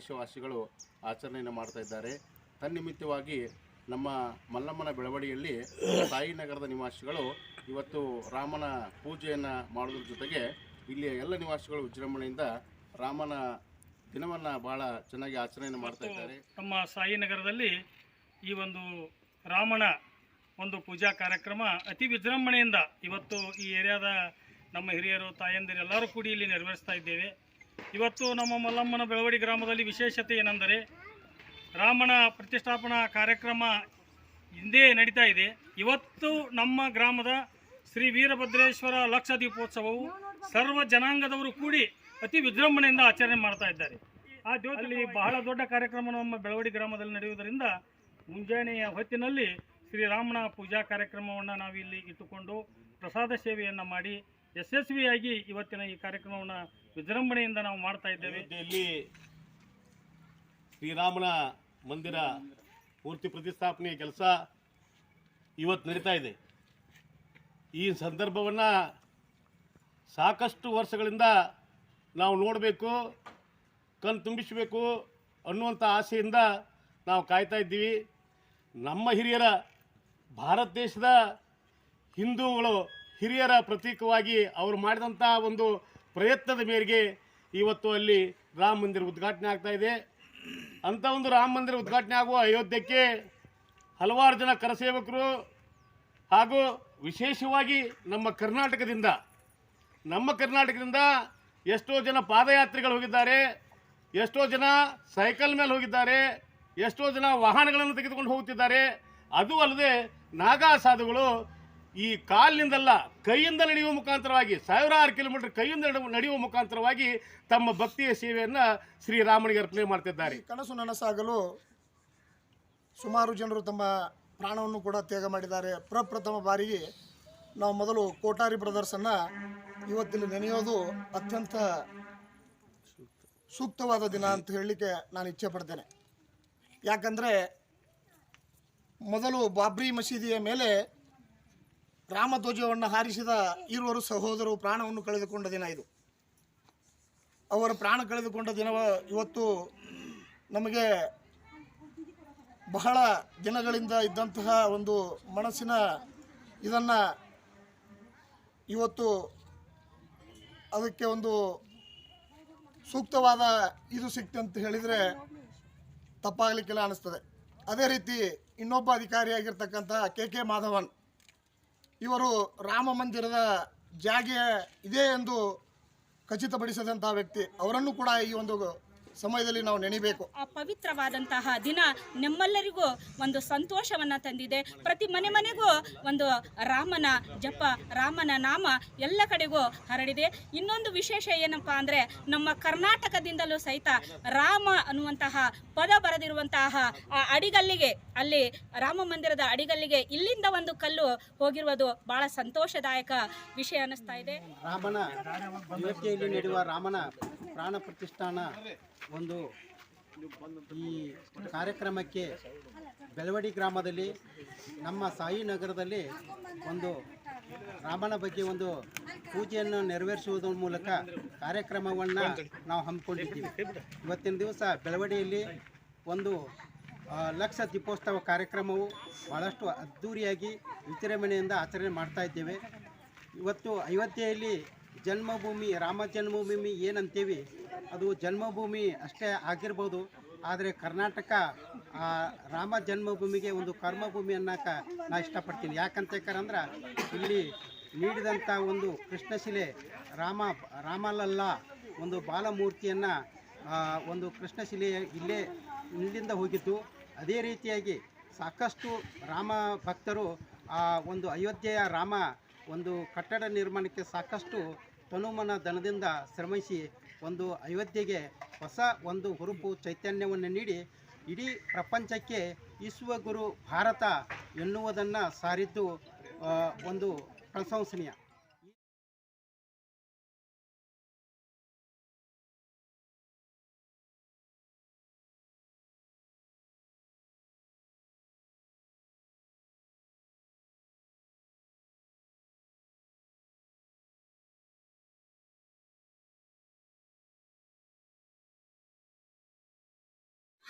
ದೇಶವಾಸಿಗಳು ಆಚರಣೆಯನ್ನು ಮಾಡ್ತಾ ಇದ್ದಾರೆ. ತನ್ನಿಮಿತ್ತವಾಗಿ ನಮ್ಮ ಮಲ್ಲಮ್ಮನ ಬೆಳವಡಿಯಲ್ಲಿ ಸಾಯಿನಗರದ ನಿವಾಸಿಗಳು ಇವತ್ತು ರಾಮನ ಪೂಜೆಯನ್ನು ಮಾಡೋದ್ರ ಜೊತೆಗೆ ಇಲ್ಲಿಯ ಎಲ್ಲ ನಿವಾಸಿಗಳು ವಿಜೃಂಭಣೆಯಿಂದ ರಾಮನ ದಿನವನ್ನು ಭಾಳ ಚೆನ್ನಾಗಿ ಆಚರಣೆಯನ್ನು ಮಾಡ್ತಾ ಇದ್ದಾರೆ. ನಮ್ಮ ಸಾಯಿನಗರದಲ್ಲಿ ಈ ಒಂದು ರಾಮನ ಒಂದು ಪೂಜಾ ಕಾರ್ಯಕ್ರಮ ಅತಿ ವಿಜೃಂಭಣೆಯಿಂದ ಇವತ್ತು ಈ ಏರಿಯಾದ ನಮ್ಮ ಹಿರಿಯರು ತಾಯಂದಿರು ಎಲ್ಲರೂ ಕೂಡಿ ಇಲ್ಲಿ ನೆರವೇರಿಸ್ತಾ ಇದ್ದೇವೆ. ಇವತ್ತು ನಮ್ಮ ಮಲ್ಲಮ್ಮನ ಬೆಳವಡಿ ಗ್ರಾಮದಲ್ಲಿ ವಿಶೇಷತೆ ಏನೆಂದರೆ ರಾಮನ ಪ್ರತಿಷ್ಠಾಪನಾ ಕಾರ್ಯಕ್ರಮ ಹಿಂದೆ ನಡೀತಾ ಇದೆ. ಇವತ್ತು ನಮ್ಮ ಗ್ರಾಮದ ಶ್ರೀ ವೀರಭದ್ರೇಶ್ವರ ಲಕ್ಷ ದೀಪೋತ್ಸವವು ಸರ್ವ ಜನಾಂಗದವರು ಕೂಡಿ ಅತಿ ವಿಜೃಂಭಣೆಯಿಂದ ಆಚರಣೆ ಮಾಡ್ತಾ ಇದ್ದಾರೆ. ಆ ಅಲ್ಲಿ ಬಹಳ ದೊಡ್ಡ ಕಾರ್ಯಕ್ರಮ ನಮ್ಮ ಬೆಳವಡಿ ಗ್ರಾಮದಲ್ಲಿ ನಡೆಯುವುದರಿಂದ ಮುಂಜಾನೆಯ ಹೊತ್ತಿನಲ್ಲಿ ಶ್ರೀರಾಮನ ಪೂಜಾ ಕಾರ್ಯಕ್ರಮವನ್ನು ನಾವಿಲ್ಲಿ ಇಟ್ಟುಕೊಂಡು ಪ್ರಸಾದ ಸೇವೆಯನ್ನು ಮಾಡಿ ಯಶಸ್ವಿಯಾಗಿ ಇವತ್ತಿನ ಈ ಕಾರ್ಯಕ್ರಮವನ್ನು ವಿಜೃಂಭಣೆಯಿಂದ ನಾವು ಮಾಡ್ತಾ ಇದ್ದೇವೆ. ಅಯೋಧ್ಯೆಯಲ್ಲಿ ಶ್ರೀರಾಮನ ಮಂದಿರ ಮೂರ್ತಿ ಪ್ರತಿಷ್ಠಾಪನೆಯ ಕೆಲಸ ಇವತ್ತು ನಡೀತಾ ಇದೆ. ಈ ಸಂದರ್ಭವನ್ನು ಸಾಕಷ್ಟು ವರ್ಷಗಳಿಂದ ನಾವು ನೋಡಬೇಕು, ಕಣ್ ತುಂಬಿಸಬೇಕು ಅನ್ನುವಂಥ ಆಸೆಯಿಂದ ನಾವು ಕಾಯ್ತಾ ಇದ್ದೀವಿ. ನಮ್ಮ ಹಿರಿಯರ, ಭಾರತ ದೇಶದ ಹಿಂದೂಗಳು ಹಿರಿಯರ ಪ್ರತೀಕವಾಗಿ ಅವರು ಮಾಡಿದಂಥ ಒಂದು ಪ್ರಯತ್ನದ ಮೇರೆಗೆ ಇವತ್ತು ಅಲ್ಲಿ ರಾಮ ಮಂದಿರ ಉದ್ಘಾಟನೆ ಆಗ್ತಾ ಇದೆ. ಅಂತ ಒಂದು ರಾಮ ಮಂದಿರ ಉದ್ಘಾಟನೆ ಆಗುವ ಅಯೋಧ್ಯಕ್ಕೆ ಹಲವಾರು ಜನ ಕರಸೇವಕರು ಹಾಗೂ ವಿಶೇಷವಾಗಿ ನಮ್ಮ ಕರ್ನಾಟಕದಿಂದ ನಮ್ಮ ಕರ್ನಾಟಕದಿಂದ ಎಷ್ಟೋ ಜನ ಪಾದಯಾತ್ರಿಗಳು ಹೋಗಿದ್ದಾರೆ, ಎಷ್ಟೋ ಜನ ಸೈಕಲ್ ಮೇಲೆ ಹೋಗಿದ್ದಾರೆ, ಎಷ್ಟೋ ಜನ ವಾಹನಗಳನ್ನು ತೆಗೆದುಕೊಂಡು ಹೋಗುತ್ತಿದ್ದಾರೆ. ಅದು ಅಲ್ಲದೆ ನಾಗಾ ಸಾಧುಗಳು ಈ ಕಾಲಿನಿಂದಲ್ಲ ಕೈಯಿಂದ ನಡೆಯುವ ಮುಖಾಂತರವಾಗಿ, ಸಾವಿರಾರು ಕಿಲೋಮೀಟರ್ ಕೈಯಿಂದ ನಡೆ- ನಡೆಯುವ ಮುಖಾಂತರವಾಗಿ ತಮ್ಮ ಭಕ್ತಿಯ ಸೇವೆಯನ್ನು ಶ್ರೀರಾಮನಿಗೆ ಅರ್ಪಣೆ ಮಾಡ್ತಿದ್ದಾರೆ. ಕನಸು ನನಸಾಗಲು ಸುಮಾರು ಜನರು ತಮ್ಮ ಪ್ರಾಣವನ್ನು ಕೂಡ ತ್ಯಾಗ ಮಾಡಿದ್ದಾರೆ. ಪ್ರಪ್ರಥಮ ಬಾರಿಗೆ ನಾವು ಮೊದಲು ಕೋಟಾರಿ ಬ್ರದರ್ಸನ್ನ ಇವತ್ತಿಲ್ಲಿ ನೆನೆಯೋದು ಅತ್ಯಂತ ಸೂಕ್ತವಾದ ದಿನ ಅಂತ ಹೇಳಲಿಕ್ಕೆ ನಾನು ಇಚ್ಛೆ ಪಡ್ತೇನೆ. ಯಾಕಂದರೆ ಮೊದಲು ಬಾಬ್ರಿ ಮಸೀದಿಯ ಮೇಲೆ ರಾಮಧ್ವಜವನ್ನು ಹಾರಿಸಿದ ಇರುವರು ಸಹೋದರರು ಪ್ರಾಣವನ್ನು ಕಳೆದುಕೊಂಡ ದಿನ ಇದು. ಅವರ ಪ್ರಾಣ ಕಳೆದುಕೊಂಡ ದಿನವ ಇವತ್ತು ನಮಗೆ ಬಹಳ ದಿನಗಳಿಂದ ಇದ್ದಂತಹ ಒಂದು ಮನಸ್ಸಿನ ಇದನ್ನು ಇವತ್ತು ಅದಕ್ಕೆ ಒಂದು ಸೂಕ್ತವಾದ ಇದು ಸಿಕ್ತು ಅಂತ ಹೇಳಿದರೆ ತಪ್ಪಾಗಲಿಕ್ಕೆಲ್ಲ ಅನ್ನಿಸ್ತದೆ ಅದೇ ರೀತಿ ಇನ್ನೊಬ್ಬ ಅಧಿಕಾರಿಯಾಗಿರ್ತಕ್ಕಂಥ ಕೆ ಕೆ ಮಾಧವನ್ ಇವರು ರಾಮ ಮಂದಿರದ ಜಾಗೆ ಇದೆ ಎಂದು ಖಚಿತಪಡಿಸಿದಂಥ ವ್ಯಕ್ತಿ. ಅವರನ್ನು ಕೂಡ ಈ ಒಂದು ಸಮಯದಲ್ಲಿ ನಾವು ನೆನೆಯಬೇಕು ಆ ಪವಿತ್ರವಾದಂತಹ ದಿನ ನಮ್ಮೆಲ್ಲರಿಗೂ ಒಂದು ಸಂತೋಷವನ್ನು ತಂದಿದೆ. ಪ್ರತಿ ಮನೆ ಮನೆಗೂ ಒಂದು ರಾಮನ ಜಪ ರಾಮನ ನಾಮ ಎಲ್ಲ ಕಡೆಗೂ ಹರಡಿದೆ. ಇನ್ನೊಂದು ವಿಶೇಷ ಏನಪ್ಪಾ ಅಂದರೆ ನಮ್ಮ ಕರ್ನಾಟಕದಿಂದಲೂ ಸಹಿತ ರಾಮ ಅನ್ನುವಂತಹ ಪದ ಬರೆದಿರುವಂತಹ ಆ ಅಡಿಗಲ್ಲಿಗೆ ಅಲ್ಲಿ ರಾಮ ಮಂದಿರದ ಅಡಿಗಲ್ಲಿಗೆ ಇಲ್ಲಿಂದ ಒಂದು ಕಲ್ಲು ಹೋಗಿರುವುದು ಬಹಳ ಸಂತೋಷದಾಯಕ ವಿಷಯ ಅನ್ನಿಸ್ತಾ ಇದೆ. ರಾಮನ ನಡೆಯುವ ರಾಮನ ಪ್ರಾಣ ಪ್ರತಿಷ್ಠಾನ ಒಂದು ಈ ಕಾರ್ಯಕ್ರಮಕ್ಕೆ ಬೆಳವಡಿ ಗ್ರಾಮದಲ್ಲಿ ನಮ್ಮ ಸಾಯಿ ನಗರದಲ್ಲಿ ಒಂದು ರಾಮನ ಬಗ್ಗೆ ಒಂದು ಪೂಜೆಯನ್ನು ನೆರವೇರಿಸುವುದರ ಮೂಲಕ ಕಾರ್ಯಕ್ರಮವನ್ನು ನಾವು ಹಮ್ಮಿಕೊಂಡಿದ್ದೀವಿ. ಇವತ್ತಿನ ದಿವಸ ಬೆಳವಡಿಯಲ್ಲಿ ಒಂದು ಲಕ್ಷ ದೀಪೋತ್ಸವ ಕಾರ್ಯಕ್ರಮವು ಭಾಳಷ್ಟು ಅದ್ಧೂರಿಯಾಗಿ ವಿಜೃಂಭಣೆಯಿಂದ ಆಚರಣೆ ಮಾಡ್ತಾ ಇದ್ದೇವೆ. ಇವತ್ತು ಅಯೋಧ್ಯೆಯಲ್ಲಿ ಜನ್ಮಭೂಮಿ, ರಾಮ ಜನ್ಮಭೂಮಿ ಏನಂತೀವಿ, ಅದು ಜನ್ಮಭೂಮಿ ಅಷ್ಟೇ ಆಗಿರ್ಬೋದು. ಆದರೆ ಕರ್ನಾಟಕ ರಾಮ ಜನ್ಮಭೂಮಿಗೆ ಒಂದು ಕರ್ಮಭೂಮಿ ಅನ್ನೋಕೆ ನಾ ಇಷ್ಟಪಡ್ತೀನಿ. ಯಾಕಂತೇಕರಂದ್ರೆ ಇಲ್ಲಿ ನೀಡಿದಂಥ ಒಂದು ಕೃಷ್ಣಶಿಲೆ, ರಾಮ, ರಾಮಲಲ್ಲ ಒಂದು ಬಾಲಮೂರ್ತಿಯನ್ನು ಒಂದು ಕೃಷ್ಣಶಿಲೆ ಇಲ್ಲೇ, ಇಲ್ಲಿಂದ ಹೋಗಿದ್ದು. ಅದೇ ರೀತಿಯಾಗಿ ಸಾಕಷ್ಟು ರಾಮ ಭಕ್ತರು, ಆ, ಒಂದು ಅಯೋಧ್ಯೆಯ ರಾಮ ಒಂದು ಕಟ್ಟಡ ನಿರ್ಮಾಣಕ್ಕೆ ಸಾಕಷ್ಟು ತನುಮನ ಧನದಿಂದ ಶ್ರಮಿಸಿ ಒಂದು ಅಯೋಧ್ಯೆಗೆ ಹೊಸ ಒಂದು ಹುರುಪು ಚೈತನ್ಯವನ್ನು ನೀಡಿ ಇಡೀ ಪ್ರಪಂಚಕ್ಕೆ ವಿಶ್ವಗುರು ಭಾರತ ಎನ್ನುವುದನ್ನು ಸಾರಿದ್ದು ಒಂದು ಪ್ರಶಂಸನೀಯ.